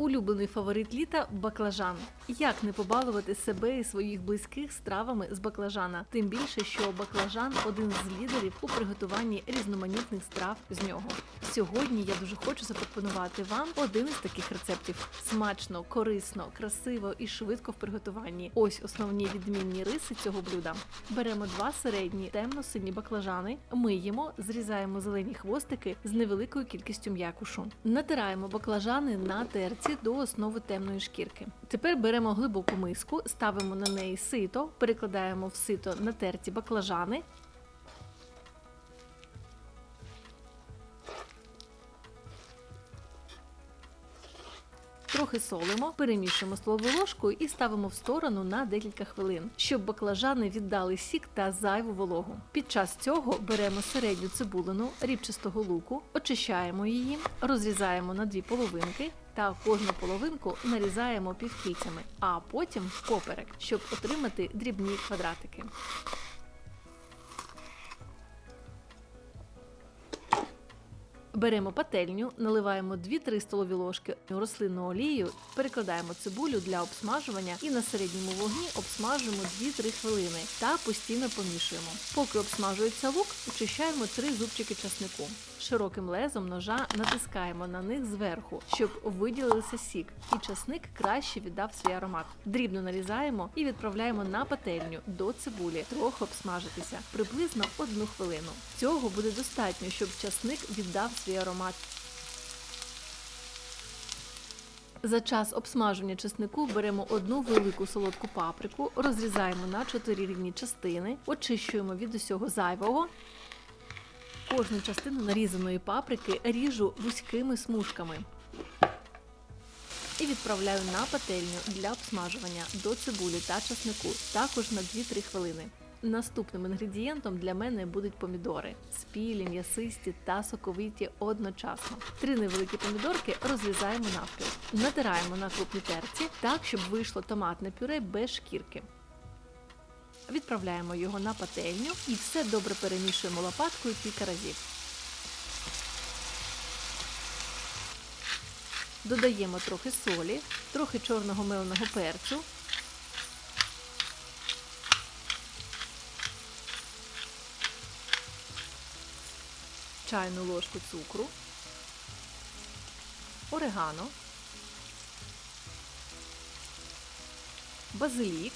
Улюблений фаворит літа баклажан. Як не побалувати себе і своїх близьких стравами з баклажана? Тим більше, що баклажан один з лідерів у приготуванні різноманітних страв з нього. Сьогодні я дуже хочу запропонувати вам один із таких рецептів: смачно, корисно, красиво і швидко в приготуванні. Ось основні відмінні риси цього блюда. Беремо два середні темно-сині баклажани, миємо, зрізаємо зелені хвостики з невеликою кількістю м'якушу. Натираємо баклажани на терці до основи темної шкірки. Тепер беремо глибоку миску, ставимо на неї сито, перекладаємо в сито натерті баклажани. Трохи солимо, перемішуємо столовою ложкою і ставимо в сторону на декілька хвилин, щоб баклажани віддали сік та зайву вологу. Під час цього беремо середню цибулину рібчастого луку, очищаємо її, розрізаємо на дві половинки. Та кожну половинку нарізаємо півкільцями, а потім впоперек, щоб отримати дрібні квадратики. Беремо пательню, наливаємо 2-3 столові ложки рослинну олію, перекладаємо цибулю для обсмажування і на середньому вогні обсмажуємо 2-3 хвилини та постійно помішуємо. Поки обсмажується лук, очищаємо 3 зубчики часнику. Широким лезом ножа натискаємо на них зверху, щоб виділилися сік, і часник краще віддав свій аромат. Дрібно нарізаємо і відправляємо на пательню до цибулі, трохи обсмажитися приблизно одну хвилину. Цього буде достатньо, щоб часник віддав свій аромат. За час обсмаження чеснику беремо одну велику солодку паприку, розрізаємо на 4 рівні частини, очищуємо від усього зайвого. Кожну частину нарізаної паприки ріжу вузькими смужками і відправляю на пательню для обсмажування до цибулі та часнику, також на 2-3 хвилини. Наступним інгредієнтом для мене будуть помідори спілі, м'ясисті та соковиті одночасно. Три невеликі помідорки розрізаємо навпіл, натираємо на крупній терці так, щоб вийшло томатне пюре без шкірки. Відправляємо його на пательню і все добре перемішуємо лопаткою кілька разів. Додаємо трохи солі, трохи чорного меленого перцю. Чайну ложку цукру, орегано, базилік.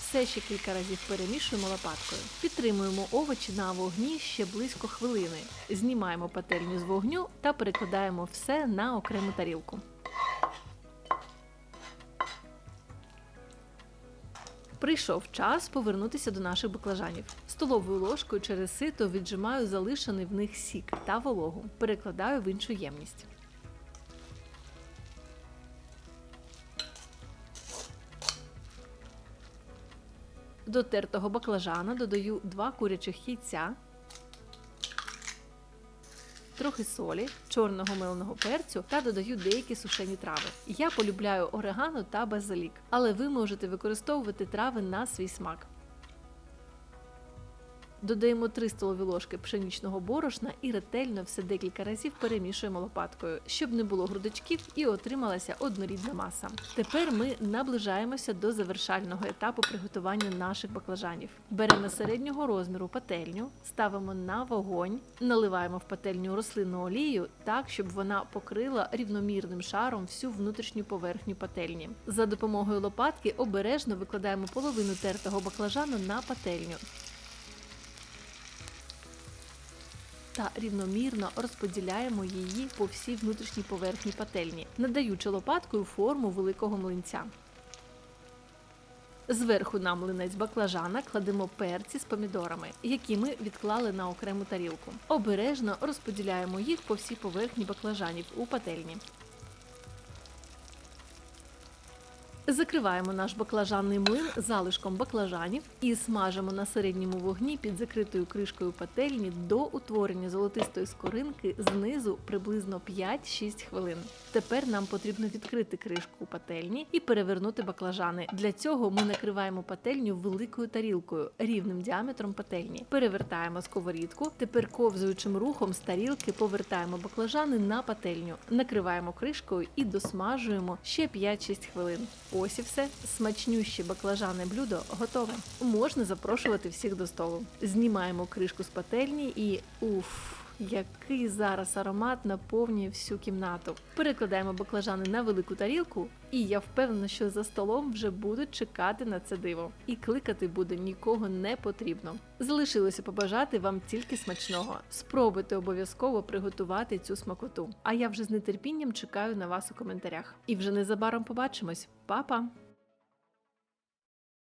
Все ще кілька разів перемішуємо лопаткою. Підтримуємо овочі на вогні ще близько хвилини. Знімаємо пательню з вогню та перекладаємо все на окрему тарілку. Прийшов час повернутися до наших баклажанів. Столовою ложкою через сито віджимаю залишений в них сік та вологу. Перекладаю в іншу ємність. До тертого баклажана додаю 2 курячих яйця, трохи солі, чорного милного перцю та додаю деякі сушені трави. Я полюбляю орегано та базилік, але ви можете використовувати трави на свій смак. Додаємо 3 столові ложки пшеничного борошна і ретельно все декілька разів перемішуємо лопаткою, щоб не було грудочків і отрималася однорідна маса. Тепер ми наближаємося до завершального етапу приготування наших баклажанів. Беремо середнього розміру пательню, ставимо на вогонь, наливаємо в пательню рослинну олію так, щоб вона покрила рівномірним шаром всю внутрішню поверхню пательні. За допомогою лопатки обережно викладаємо половину тертого баклажану на пательню. Та рівномірно розподіляємо її по всій внутрішній поверхні пательні, надаючи лопаткою форму великого млинця. Зверху на млинець баклажана кладемо перці з помідорами, які ми відклали на окрему тарілку. Обережно розподіляємо їх по всій поверхні баклажанів у пательні. Закриваємо наш баклажанний млин залишком баклажанів і смажимо на середньому вогні під закритою кришкою пательні до утворення золотистої скоринки знизу приблизно 5-6 хвилин. Тепер нам потрібно відкрити кришку пательні і перевернути баклажани. Для цього ми накриваємо пательню великою тарілкою рівним діаметром пательні. Перевертаємо сковорідку. Тепер ковзуючим рухом з тарілки повертаємо баклажани на пательню, накриваємо кришкою і досмажуємо ще 5-6 хвилин. Ось і все. Смачнюще баклажане блюдо готове. Можна запрошувати всіх до столу. Знімаємо кришку з пательні і уф. Який зараз аромат наповнює всю кімнату. Перекладаємо баклажани на велику тарілку, і я впевнена, що за столом вже будуть чекати на це диво. І кликати буде нікого не потрібно. Залишилося побажати вам тільки смачного. Спробуйте обов'язково приготувати цю смакоту. А я вже з нетерпінням чекаю на вас у коментарях. І вже незабаром побачимось. Па-па!